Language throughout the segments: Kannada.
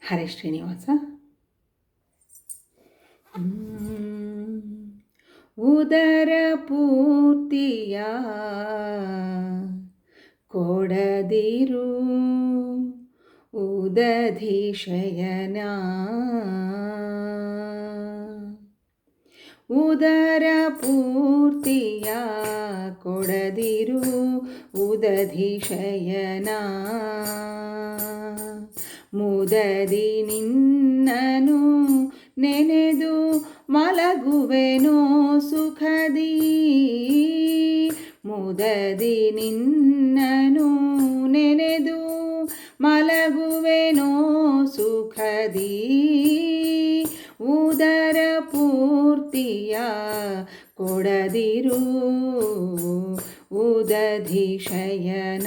ಹರೇ ಶ್ರೀನಿವಾಸ. ಉದರ ಪೂರ್ತಿಯ ಕೊಡದಿರು. ಉದಧಿಶಯನ ಉದರ ಪೂರ್ತಿಯ ಕೊಡದಿರು. ಉದಧಿಶಯನ ಮುದದಿ ನಿನ್ನನು ನೆನೆದು ಮಲಗುವೆನೋ ಸುಖದಿ. ಮುದದಿ ನಿನ್ನನು ನೆನೆದು ಮಲಗುವೆನೋ ಸುಖದಿ. ಉದರ ಪೂರ್ತಿಯ ಕೊಡದಿರು. ಉದಧಿಶಯನ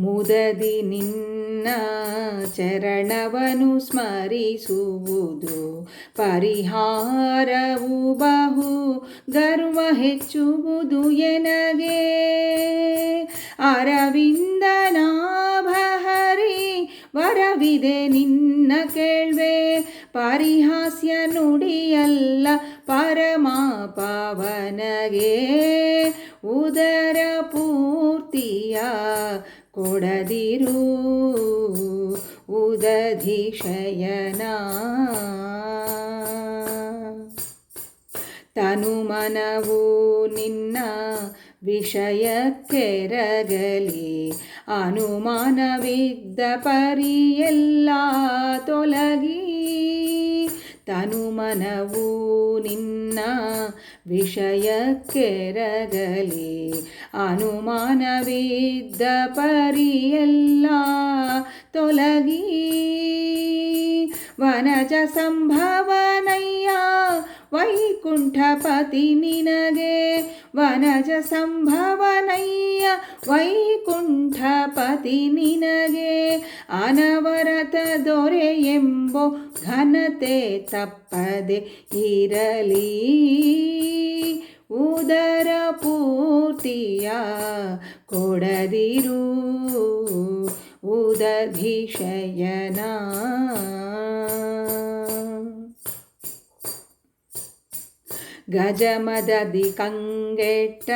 ಮುದದಿ ನಿನ್ನ ಚರಣವನು ಸ್ಮರಿಸುವುದು. ಪರಿಹಾರವು ಬಹು ಗರ್ವ ಹೆಚ್ಚುವುದು ಎನಗೆ. ಅರವಿಂದ ನಾಭಹರಿ ವರವಿದೆ ನಿನ್ನ ಕೇಳ್ವೆ. ಪರಿಹಾಸ್ಯ ನುಡಿಯಲ್ಲ ಪರಮ ಪಾವನಗೆ ಉದರ ಪೂರ್ತಿಯ ಕೊಡದಿರು. ಉದಧಿಶಯನ ತನು ಮನವು ನಿನ್ನ ವಿಷಯಕ್ಕೆರಗಲಿ ಅನುಮಾನವಿದ್ದ ಪರಿಯೆಲ್ಲ ತೊಲಗಿ. ತನು ಮನವು ನಿನ್ನ ವಿಷಯಕ್ಕೆರಗಲಿ ಅನುಮಾನವಿದ್ದ ಪರಿಯೆಲ್ಲ ತೊಲಗಿ. ವನಜ ಸಂಭವನಯ್ಯ ವೈಕುಂಠಪತಿ ನಿನಗೆ ವನಜ ಸಂಭವನಯ್ಯ ವೈಕುಂಠಪತಿ ನಿನಗೆ ಅನವರತ ದೊರೆ ಎಂಬೋ ಘನತೆ ತಪ್ಪದೆ ಇರಲಿ. ಉದರ ಪೂರ್ತಿಯ ಕೊಡದಿರು. ಉದಧಿಶಯನ ಗಜಮದದಿ ಕಂಗೆಟ್ಟ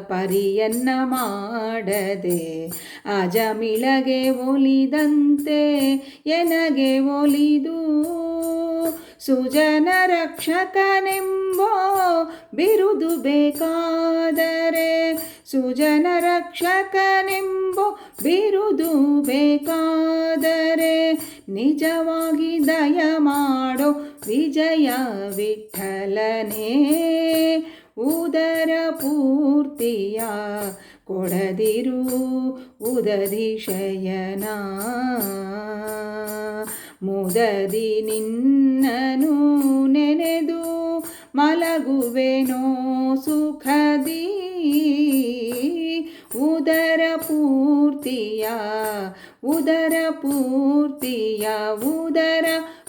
ಪರಿಯನ್ನ ಮಾಡದೆ, ಅಜಮಿಳಗೆ ಒಲಿದಂತೆ ಎನಗೆ ಒಲಿದು, ಸುಜನ ರಕ್ಷಕನೆಂಬೋ ಬಿರುದು ಬೇಕಾದರೆ, ಸುಜನ ರಕ್ಷಕನೆಂಬೋ ಬಿರುದು ಬೇಕಾದರೆ, ನಿಜವಾಗಿ ದಯ ಮಾಡೋ ವಿಜಯ ವಿಠಲನೇ. ಉದರ ಪೂರ್ತಿಯ ಕೊಡದಿರು ಉದಧಿಶಯನ ಮುದದಿ ನಿನ್ನನು ನೆನೆದು ಮಲಗುವೆನೋ ಸುಖದಿ ಪೂರ್ತಿಯ ಉದರ ಪೂರ್ತಿಯ ಉದರ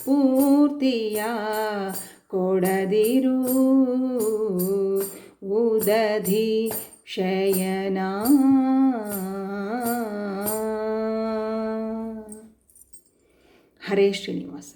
ಪೂರ್ತಿಯ ಕೊಡದಿರು. ಉದಧಿ ಶಯನ. ಹರೇ ಶ್ರೀನಿವಾಸ.